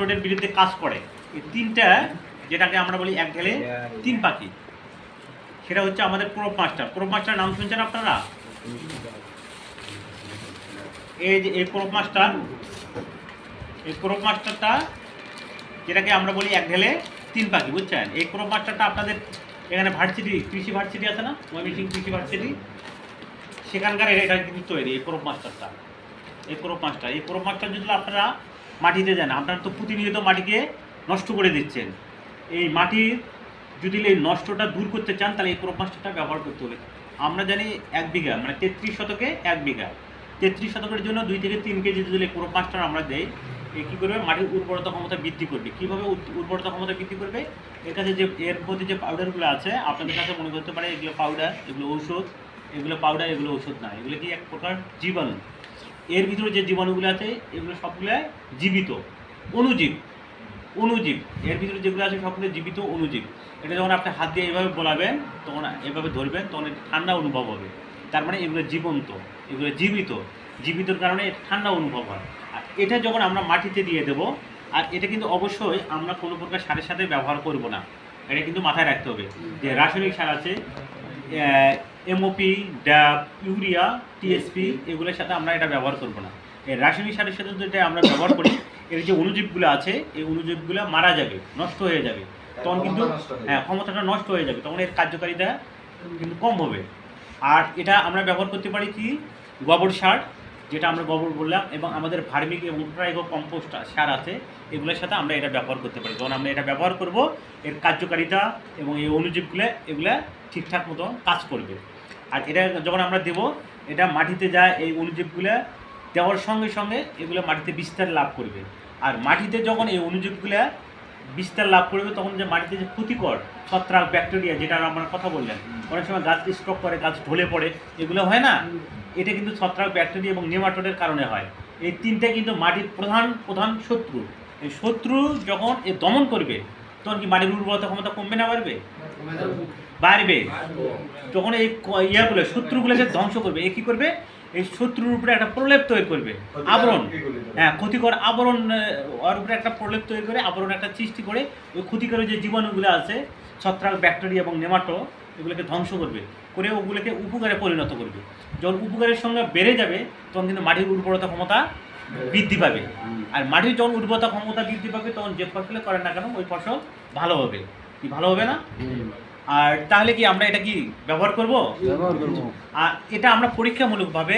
নেমাটোডের বিরুদ্ধে কাজ করে। এই তিনটা, যেটাকে আমরা বলি এক ঢেলে তিন পাখি। সেটা হচ্ছে আমাদের ক্রপ মাস্টার ক্রপ মাস্টার নাম শুনছেন আপনারা? এই যে, এই ক্রপ মাস্টার এই ক্রপ মাস্টারটা যেটাকে আমরা বলি এক ঢেলে তিন পাখি, বুঝছেন? এই ক্রপ মাস্টারটা আপনাদের এখানে ভার্সিটি, কৃষি ভার্সিটি আছে না? ময়মনসিংহ কৃষি ভার্সিটি? সেখানকার এটা কিন্তু তৈরি, এই ক্রপ মাস্টারটা এই ক্রপ মাস্টার এই ক্রপ মাস্টার যদি আপনারা মাটিতে যান আপনারা তো প্রতিনিয়ত মাটিকে নষ্ট করে দিচ্ছেন। এই মাটির যদি এই নষ্টটা দূর করতে চান, তাহলে এই ক্রপাস্টারটা ব্যবহার করতে হবে। আমরা জানি এক বিঘা মানে তেত্রিশ শতকে এক বিঘা। তেত্রিশ শতকের জন্য দুই থেকে তিন কেজি যদি এই ক্রপ মাস্টার আমরা দেই, এ কী করবে? মাটির উর্বরতা ক্ষমতা বৃদ্ধি করবে। কীভাবে উর- উর্বরতা ক্ষমতা বৃদ্ধি করবে? এর কাছে যে, এর মধ্যে যে পাউডারগুলো আছে, আপনাদের কাছে মনে করতে পারে এগুলো পাউডার এগুলো ঔষধ, এগুলো পাউডার এগুলো ওষুধ না। এগুলো কি এক প্রকার জীবাণু? এর ভিতরে যে জীবাণুগুলো আছে, এগুলো সবগুলো জীবিত অণুজীব অনুজীব। এর ভিতরে যেগুলো আছে সবগুলো জীবিত, অনুজীব। এটা যখন আপনি হাত দিয়ে এভাবে বলাবেন, তখন এভাবে ধরবেন, তখন এটা ঠান্ডা অনুভব হবে। তার মানে এগুলো জীবন্ত, এগুলো জীবিত। জীবিতর কারণে এটা ঠান্ডা অনুভব হয়। আর এটা যখন আমরা মাটিতে দিয়ে দেবো, আর এটা কিন্তু অবশ্যই আমরা কোনো প্রকার সারের সাথে ব্যবহার করব না। এটা কিন্তু মাথায় রাখতে হবে। যে রাসায়নিক সার আছে এমওপি ড্যাব ইউরিয়া টিএসপি এগুলোর সাথে আমরা এটা ব্যবহার করব না। এই রাসায়নিক সারের সাথে যদি আমরা ব্যবহার করি। এর যে অনুজীবগুলো আছে এই অনুজীবগুলো মারা যাবে নষ্ট হয়ে যাবে। তখন কিন্তু হয়ে হ্যাঁ ক্ষমতাটা নষ্ট হয়ে যাবে। তখন এর কার্যকারিতা কিন্তু কম হবে। আর এটা আমরা ব্যবহার করতে পারি কি? গোবর সার। যেটা আমরা গোবর বললাম, এবং আমাদের ভার্মিক এবং ট্রাইগো কম্পোস্ট সার আছে, এগুলোর সাথে আমরা এটা ব্যবহার করতে পারি। যখন আমরা এটা ব্যবহার করব, এর কার্যকারিতা এবং এই অনুজীবগুলো, এগুলো ঠিকঠাক মতো কাজ করবে। আর এটা যখন আমরা দেব, এটা মাটিতে যায়, এই অনুজীবগুলো দেওয়ার সঙ্গে সঙ্গে এগুলো মাটিতে বিস্তার লাভ করবে। আর মাটিতে যখন এই অনুজীবগুলো বিস্তার লাভ করবে, তখন যে মাটিতে যে ক্ষতিকর ছত্রাক, ব্যাকটেরিয়া, যেটা আমরা কথা বললেন, অনেক সময় গাছ স্ট্রক করে, গাছ ঢলে পড়ে, এগুলো হয় না? এটা কিন্তু ছত্রাক, ব্যাকটেরিয়া এবং নেমাটোডের কারণে হয়। এই তিনটা কিন্তু মাটির প্রধান প্রধান শত্রু। এই শত্রু যখন এ দমন করবে তখন কি মাটির উর্বরতা ক্ষমতা কমবে না বাড়বে? বাড়বে। যখন এই ইয়াগুলো শত্রুগুলোকে ধ্বংস করবে এ কী করবে? এই শত্রুর উপরে একটা প্রলেপ তৈরি করবে। আবরণ। হ্যাঁ ক্ষতিকর আবরণ ওর উপরে একটা প্রলেপ তৈরি করে আবরণ একটা সৃষ্টি করে ওই ক্ষতিকর যে জীবাণুগুলো আছে ছত্রাক ব্যাকটেরিয়া এবং নেমাটো এগুলোকে ধ্বংস করবে। করে ওগুলোকে উপকারে পরিণত করবে। যখন উপকারের সঙ্গে বেড়ে যাবে তখন কিন্তু মাটির উর্বরতা ক্ষমতা বৃদ্ধি পাবে। আর মাটির যখন উর্বরতা ক্ষমতা বৃদ্ধি পাবে তখন যে ফসলে করেন না কেন ওই ফসল ভালো হবে। কি ভালো হবে না? আর তাহলে কি আমরা এটা কি ব্যবহার করব? ব্যবহার করব। আর এটা আমরা পরীক্ষামূলকভাবে